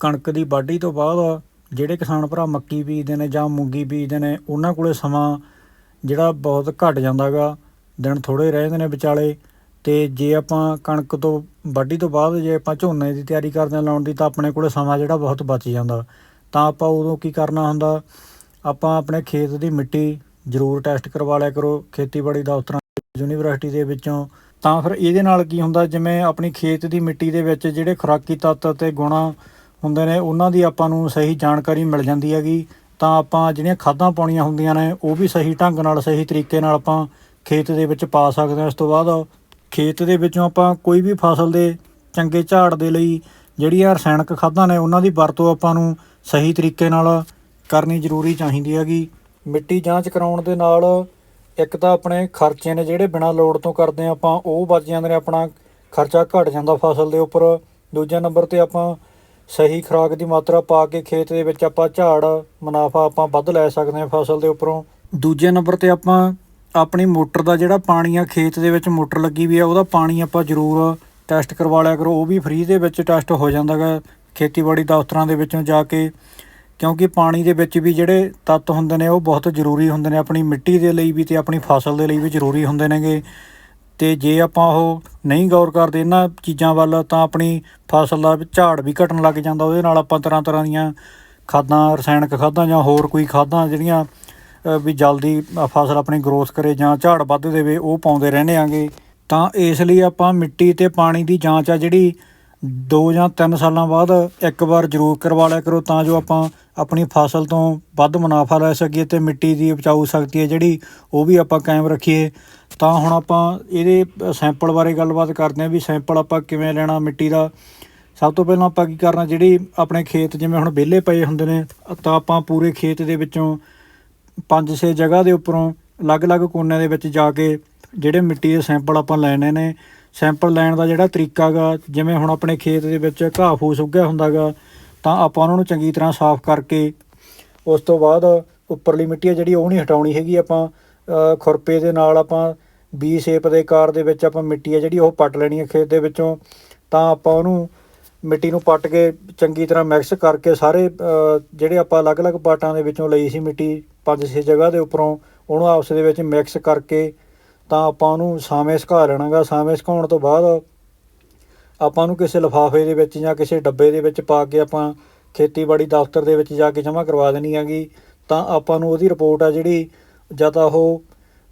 ਕਣਕ ਦੀ ਵਾਢੀ ਤੋਂ ਬਾਅਦ ਜਿਹੜੇ ਕਿਸਾਨ ਭਰਾ ਮੱਕੀ ਬੀਜਦੇ ਨੇ ਜਾਂ ਮੂੰਗੀ ਬੀਜਦੇ ਨੇ, ਉਹਨਾਂ ਕੋਲੇ ਸਮਾਂ ਜਿਹੜਾ ਬਹੁਤ ਘਟ ਜਾਂਦਾਗਾ ਦਿਨ ਥੋੜੇ ਰਹਿ ਜਾਂਦੇ ਨੇ ਵਿਚਾਲੇ ਤੇ ਜੇ ਆਪਾਂ ਕਣਕ ਤੋਂ ਵਾਢੀ ਤੋਂ ਬਾਅਦ ਜੇ ਆਪਾਂ ਝੋਨੇ ਦੀ ਤਿਆਰੀ ਕਰਦੇ ਹਾਂ ਲਾਉਣ ਦੀ, ਤਾਂ ਆਪਣੇ ਕੋਲੇ ਸਮਾਂ ਜਿਹੜਾ ਬਹੁਤ ਬਚ ਜਾਂਦਾ। ਤਾਂ ਆਪਾਂ ਉਦੋਂ ਕੀ ਕਰਨਾ ਹੁੰਦਾ? ਆਪਾਂ ਆਪਣੇ ਖੇਤ ਦੀ ਮਿੱਟੀ ਜ਼ਰੂਰ ਟੈਸਟ ਕਰਵਾ ਲਿਆ ਕਰੋ, ਖੇਤੀਬਾੜੀ ਦਫ਼ਤਰਾਂ ਯੂਨੀਵਰਸਿਟੀ ਦੇ ਵਿੱਚੋਂ। ਤਾਂ ਫਿਰ ਇਹਦੇ ਨਾਲ ਕੀ ਹੁੰਦਾ? ਜਿਵੇਂ ਆਪਣੀ ਖੇਤ ਦੀ ਮਿੱਟੀ ਦੇ ਵਿੱਚ ਜਿਹੜੇ ਖੁਰਾਕੀ ਤੱਤ ਅਤੇ ਗੁਣਾ ਹੁੰਦੇ ਨੇ, ਉਹਨਾਂ ਦੀ ਆਪਾਂ ਨੂੰ ਸਹੀ ਜਾਣਕਾਰੀ ਮਿਲ ਜਾਂਦੀ ਹੈਗੀ। ਤਾਂ ਆਪਾਂ ਜਿਹੜੀਆਂ ਖਾਦਾਂ ਪਾਉਣੀਆਂ ਹੁੰਦੀਆਂ ਨੇ, ਉਹ ਵੀ ਸਹੀ ਢੰਗ ਨਾਲ, ਸਹੀ ਤਰੀਕੇ ਨਾਲ ਆਪਾਂ ਖੇਤ ਦੇ ਵਿੱਚ ਪਾ ਸਕਦੇ ਹਾਂ। ਇਸ ਤੋਂ ਬਾਅਦ ਖੇਤ ਦੇ ਵਿੱਚੋਂ ਆਪਾਂ ਕੋਈ ਵੀ ਫਸਲ ਦੇ ਚੰਗੇ ਝਾੜ ਦੇ ਲਈ ਜਿਹੜੀਆਂ ਰਸਾਇਣਕ ਖਾਦਾਂ ਨੇ, ਉਹਨਾਂ ਦੀ ਵਰਤੋਂ ਆਪਾਂ ਨੂੰ ਸਹੀ ਤਰੀਕੇ ਨਾਲ ਕਰਨੀ ਜ਼ਰੂਰੀ ਚਾਹੀਦੀ ਹੈਗੀ। ਮਿੱਟੀ ਜਾਂਚ ਕਰਾਉਣ ਦੇ ਨਾਲ ਇੱਕ ਤਾਂ ਆਪਣੇ ਖਰਚੇ ਨੇ, ਜਿਹੜੇ ਬਿਨਾਂ ਲੋੜ ਤੋਂ ਕਰਦੇ ਹਾਂ ਆਪਾਂ, ਉਹ ਬਚ ਜਾਂਦੇ ਨੇ, ਆਪਣਾ ਖਰਚਾ ਘਟ ਜਾਂਦਾ ਫਸਲ ਦੇ ਉੱਪਰ। ਦੂਜੇ ਨੰਬਰ ਤੇ ਆਪਾਂ ਸਹੀ ਖੁਰਾਕ ਦੀ ਮਾਤਰਾ ਪਾ ਕੇ ਖੇਤ ਦੇ ਵਿੱਚ ਆਪਾਂ ਝਾੜ, ਮੁਨਾਫਾ ਆਪਾਂ ਵੱਧ ਲੈ ਸਕਦੇ ਹਾਂ ਫਸਲ ਦੇ ਉੱਪਰੋਂ। ਦੂਜੇ ਨੰਬਰ ਤੇ ਆਪਾਂ ਆਪਣੀ ਮੋਟਰ ਦਾ ਜਿਹੜਾ ਪਾਣੀ ਆ, ਖੇਤ ਦੇ ਵਿੱਚ ਮੋਟਰ ਲੱਗੀ ਵੀ ਆ, ਉਹਦਾ ਪਾਣੀ ਆਪਾਂ ਜ਼ਰੂਰ ਟੈਸਟ ਕਰਵਾ ਲਿਆ ਕਰੋ, ਉਹ ਵੀ ਫ੍ਰੀ ਦੇ ਵਿੱਚ ਟੈਸਟ ਹੋ ਜਾਂਦਾ ਗਾ, ਖੇਤੀਬਾੜੀ ਦਫ਼ਤਰਾਂ ਦੇ ਵਿੱਚੋਂ ਜਾ ਕੇ। ਕਿਉਂਕਿ ਪਾਣੀ ਦੇ ਵਿੱਚ ਵੀ ਜਿਹੜੇ ਤੱਤ ਹੁੰਦੇ ਨੇ, ਉਹ ਬਹੁਤ ਜ਼ਰੂਰੀ ਹੁੰਦੇ ਨੇ, ਆਪਣੀ ਮਿੱਟੀ ਦੇ ਲਈ ਵੀ ਤੇ ਆਪਣੀ ਫਸਲ ਦੇ ਲਈ ਵੀ ਜ਼ਰੂਰੀ ਹੁੰਦੇ ਨੇਗੇ। ਤੇ ਜੇ ਆਪਾਂ ਉਹ ਨਹੀਂ ਗੌਰ ਕਰਦੇ ਇਹਨਾਂ ਚੀਜ਼ਾਂ ਵੱਲ, ਤਾਂ ਆਪਣੀ ਫਸਲ ਦਾ ਝਾੜ ਵੀ ਘਟਣ ਲੱਗ ਜਾਂਦਾ। ਉਹਦੇ ਨਾਲ ਆਪਾਂ ਤਰ੍ਹਾਂ ਤਰ੍ਹਾਂ ਦੀਆਂ ਖਾਦਾਂ, ਰਸਾਇਣਕ ਖਾਦਾਂ ਜਾਂ ਹੋਰ ਕੋਈ ਖਾਦਾਂ ਜਿਹੜੀਆਂ ਵੀ ਜਲਦੀ ਫਸਲ ਆਪਣੀ ਗਰੋਥ ਕਰੇ ਜਾਂ ਝਾੜ ਵੱਧ ਦੇਵੇ, ਉਹ ਪਾਉਂਦੇ ਰਹਿੰਦੇ ਆਂਗੇ। ਤਾਂ ਇਸ ਲਈ ਆਪਾਂ ਮਿੱਟੀ ਤੇ ਪਾਣੀ ਦੀ ਜਾਂਚ ਆ ਜਿਹੜੀ 2 ਜਾਂ 3 ਸਾਲਾਂ ਬਾਅਦ ਇੱਕ ਵਾਰ ਜ਼ਰੂਰ ਕਰਵਾ ਲਿਆ ਕਰੋ, ਤਾਂ ਜੋ ਆਪਾਂ ਆਪਣੀ ਫਸਲ ਤੋਂ ਵੱਧ ਮੁਨਾਫਾ ਲੈ ਸਕੀਏ ਤੇ ਮਿੱਟੀ ਦੀ ਉਪਜਾਊ ਸ਼ਕਤੀ ਹੈ ਜਿਹੜੀ, ਉਹ ਵੀ ਆਪਾਂ ਕਾਇਮ ਰੱਖੀਏ। ਤਾਂ ਹੁਣ ਆਪਾਂ ਇਹਦੇ ਸੈਂਪਲ ਬਾਰੇ ਗੱਲਬਾਤ ਕਰਦੇ ਹਾਂ ਵੀ ਸੈਂਪਲ ਆਪਾਂ ਕਿਵੇਂ ਲੈਣਾ, ਮਿੱਟੀ ਦਾ। ਸਭ ਤੋਂ ਪਹਿਲਾਂ ਆਪਾਂ ਕੀ ਕਰਨਾ, ਜਿਹੜੀ ਆਪਣੇ ਖੇਤ ਜਿਵੇਂ ਹੁਣ ਵਿਹਲੇ ਪਏ ਹੁੰਦੇ ਨੇ, ਤਾਂ ਆਪਾਂ ਪੂਰੇ ਖੇਤ ਦੇ ਵਿੱਚੋਂ ਪੰਜ ਛੇ ਜਗ੍ਹਾ ਦੇ ਉੱਪਰੋਂ ਅਲੱਗ-ਅਲੱਗ ਕੋਨਿਆਂ ਦੇ ਵਿੱਚ ਜਾ ਕੇ ਜਿਹੜੇ ਮਿੱਟੀ ਦੇ ਸੈਂਪਲ ਆਪਾਂ ਲੈਣੇ ਨੇ। ਸੈਂਪਲ ਲੈਣ ਦਾ ਜਿਹੜਾ ਤਰੀਕਾ ਗਾ, ਜਿਵੇਂ ਹੁਣ ਆਪਣੇ ਖੇਤ ਦੇ ਵਿੱਚ ਘਾਹ ਫੂਸ ਉੱਗਿਆ ਹੁੰਦਾਗਾ ਤਾਂ ਆਪਾਂ ਉਹਨਾਂ ਨੂੰ ਚੰਗੀ ਤਰ੍ਹਾਂ ਸਾਫ਼ ਕਰਕੇ ਉਸ ਤੋਂ ਬਾਅਦ ਉੱਪਰਲੀ ਮਿੱਟੀ ਆ ਜਿਹੜੀ, ਉਹ ਨਹੀਂ ਹਟਾਉਣੀ ਹੈਗੀ ਆਪਾਂ। ਖੁਰਪੇ ਦੇ ਨਾਲ ਆਪਾਂ ਬੀ ਸ਼ੇਪ ਦੇ ਆਕਾਰ ਦੇ ਵਿੱਚ ਆਪਾਂ ਮਿੱਟੀ ਆ ਜਿਹੜੀ ਉਹ ਪੱਟ ਲੈਣੀ ਹੈ ਖੇਤ ਦੇ ਵਿੱਚੋਂ, ਤਾਂ ਆਪਾਂ ਉਹਨੂੰ ਮਿੱਟੀ ਨੂੰ ਪੱਟ ਕੇ ਚੰਗੀ ਤਰ੍ਹਾਂ ਮਿਕਸ ਕਰਕੇ ਸਾਰੇ ਜਿਹੜੇ ਆਪਾਂ ਅਲੱਗ-ਅਲੱਗ ਪਾਰਟਾਂ ਦੇ ਵਿੱਚੋਂ ਲਈ ਸੀ ਮਿੱਟੀ ਪੰਜ ਛੇ ਜਗ੍ਹਾ ਦੇ ਉੱਪਰੋਂ, ਉਹਨੂੰ ਆਪਸ ਦੇ ਵਿੱਚ ਮਿਕਸ ਕਰਕੇ ਤਾਂ ਆਪਾਂ ਉਹਨੂੰ ਸਾਵੇਂ ਸੁਕਾ ਲੈਣਾਗਾ। ਸਾਵੇਂ ਸੁਕਾਉਣ ਤੋਂ ਬਾਅਦ ਆਪਾਂ ਨੂੰ ਕਿਸੇ ਲਿਫਾਫੇ ਦੇ ਵਿੱਚ ਜਾਂ ਕਿਸੇ ਡੱਬੇ ਦੇ ਵਿੱਚ ਪਾ ਕੇ ਆਪਾਂ ਖੇਤੀਬਾੜੀ ਦਫ਼ਤਰ ਦੇ ਵਿੱਚ ਜਾ ਕੇ ਜਮ੍ਹਾਂ ਕਰਵਾ ਦੇਣੀ ਹੈਗੀ। ਤਾਂ ਆਪਾਂ ਨੂੰ ਉਹਦੀ ਰਿਪੋਰਟ ਆ ਜਿਹੜੀ ਜਾਂ ਤਾਂ ਉਹ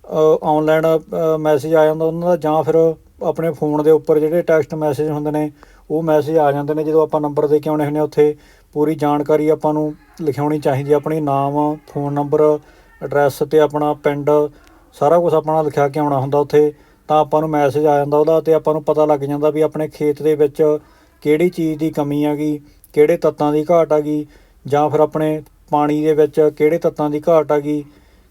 ਆਨਲਾਈਨ ਮੈਸੇਜ ਆ ਜਾਂਦਾ ਉਹਨਾਂ ਦਾ ਜਾਂ ਫਿਰ ਆਪਣੇ ਫੋਨ ਦੇ ਉੱਪਰ ਜਿਹੜੇ ਟੈਕਸਟ ਮੈਸੇਜ ਹੁੰਦੇ ਨੇ, ਉਹ ਮੈਸੇਜ ਆ ਜਾਂਦੇ ਨੇ ਜਦੋਂ ਆਪਾਂ ਨੰਬਰ ਦੇ ਕੇ ਆਉਣੇ ਹੁੰਦੇ ਆ ਉੱਥੇ ਪੂਰੀ ਜਾਣਕਾਰੀ ਆਪਾਂ ਨੂੰ ਲਿਖਾਉਣੀ ਚਾਹੀਦੀ ਹੈ, ਆਪਣੀ ਨਾਮ ਫੋਨ ਨੰਬਰ ਐਡਰੈਸ ਤੇ ਆਪਣਾ ਪਿੰਡ, ਸਾਰਾ ਕੁਝ ਆਪਣਾ ਲਿਖਿਆ ਕੇ ਆਉਣਾ ਹੁੰਦਾ ਉੱਥੇ, ਤਾਂ ਆਪਾਂ ਨੂੰ ਮੈਸੇਜ ਆ ਜਾਂਦਾ ਉਹਦਾ ਤੇ ਆਪਾਂ ਨੂੰ ਪਤਾ ਲੱਗ ਜਾਂਦਾ ਵੀ ਆਪਣੇ ਖੇਤ ਦੇ ਵਿੱਚ ਕਿਹੜੀ ਚੀਜ਼ ਦੀ ਕਮੀ ਹੈਗੀ ਕਿਹੜੇ ਤੱਤਾਂ ਦੀ ਘਾਟ ਹੈਗੀ ਜਾਂ ਫਿਰ ਆਪਣੇ ਪਾਣੀ ਦੇ ਵਿੱਚ ਕਿਹੜੇ ਤੱਤਾਂ ਦੀ ਘਾਟ ਹੈਗੀ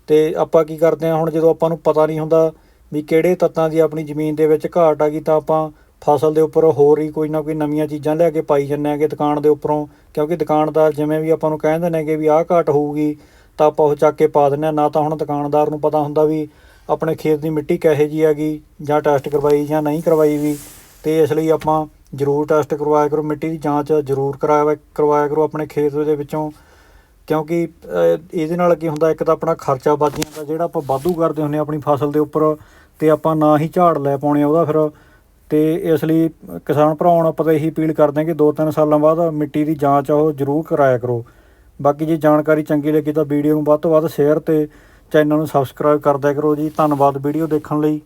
ਤੇ ਆਪਾਂ ਕੀ ਕਰਦੇ ਹਾਂ, ਹੁਣ ਜਦੋਂ ਆਪਾਂ ਨੂੰ ਪਤਾ ਨਹੀਂ ਹੁੰਦਾ ਵੀ ਕਿਹੜੇ ਤੱਤਾਂ ਦੀ ਆਪਣੀ ਜ਼ਮੀਨ ਦੇ ਵਿੱਚ ਘਾਟ ਹੈਗੀ ਤਾਂ ਆਪਾਂ ਫਸਲ ਦੇ ਉੱਪਰ ਹੋਰ ਹੀ ਕੋਈ ਨਾ ਕੋਈ ਨਵੀਆਂ ਚੀਜ਼ਾਂ ਲੈ ਕੇ ਪਾਈ ਜੰਨੇ ਆਗੇ ਦੁਕਾਨ ਦੇ ਉੱਪਰੋਂ, ਕਿਉਂਕਿ ਦੁਕਾਨਦਾਰ ਜਿਵੇਂ ਵੀ ਆਪਾਂ ਨੂੰ ਕਹਿੰਦੇ ਨੇ ਕਿ ਵੀ ਆਹ ਘਾਟ ਹੋਊਗੀ, ਤਾਂ ਆਪਾਂ ਉਹ ਚੱਕ ਕੇ ਪਾ ਦਿੰਦੇ ਹਾਂ। ਨਾ ਤਾਂ ਹੁਣ ਦੁਕਾਨਦਾਰ ਨੂੰ ਪਤਾ ਹੁੰਦਾ ਵੀ ਆਪਣੇ ਖੇਤ ਦੀ ਮਿੱਟੀ ਕਿਹੋ ਜੀ ਹੈਗੀ ਜਾਂ ਟੈਸਟ ਕਰਵਾਈ ਜਾਂ ਨਹੀਂ ਕਰਵਾਈ ਵੀ, ਤੇ ਇਸ ਲਈ ਆਪਾਂ ਜ਼ਰੂਰ ਟੈਸਟ ਕਰਵਾਇਆ ਕਰੋ, ਮਿੱਟੀ ਦੀ ਜਾਂਚ ਜ਼ਰੂਰ ਕਰਾਇਆ ਕਰਵਾਇਆ ਕਰੋ ਆਪਣੇ ਖੇਤ ਦੇ ਵਿੱਚੋਂ। ਕਿਉਂਕਿ ਇਹਦੇ ਨਾਲ ਕੀ ਹੁੰਦਾ, ਇੱਕ ਤਾਂ ਆਪਣਾ ਖਰਚਾ ਵੱਧ ਜਾਂਦਾ ਜਿਹੜਾ ਆਪਾਂ ਵਾਧੂ ਕਰਦੇ ਹੁੰਦੇ ਹਾਂ ਆਪਣੀ ਫਸਲ ਦੇ ਉੱਪਰ, ਤੇ ਆਪਾਂ ਨਾ ਹੀ ਝਾੜ ਲੈ ਪਾਉਣੇ ਉਹਦਾ ਫਿਰ। ਤੇ ਇਸ ਲਈ ਕਿਸਾਨ ਭਰਾਵਾਂ ਨੂੰ ਆਪਾਂ ਤਾਂ ਇਹੀ ਅਪੀਲ ਕਰਦੇ ਹਾਂ ਕਿ 2-3 ਸਾਲਾਂ ਬਾਅਦ ਮਿੱਟੀ ਦੀ ਜਾਂਚ ਆ ਉਹ ਜ਼ਰੂਰ ਕਰਾਇਆ ਕਰੋ। ਬਾਕੀ ਜੇ ਜਾਣਕਾਰੀ ਚੰਗੀ ਲੱਗੀ ਤਾਂ ਵੀਡੀਓ ਨੂੰ ਵੱਧ ਤੋਂ ਵੱਧ ਸ਼ੇਅਰ ਤੇ ਚੈਨਲ ਨੂੰ ਸਬਸਕ੍ਰਾਈਬ ਕਰਦਿਆ ਕਰੋ ਜੀ। ਧੰਨਵਾਦ ਵੀਡੀਓ ਦੇਖਣ ਲਈ।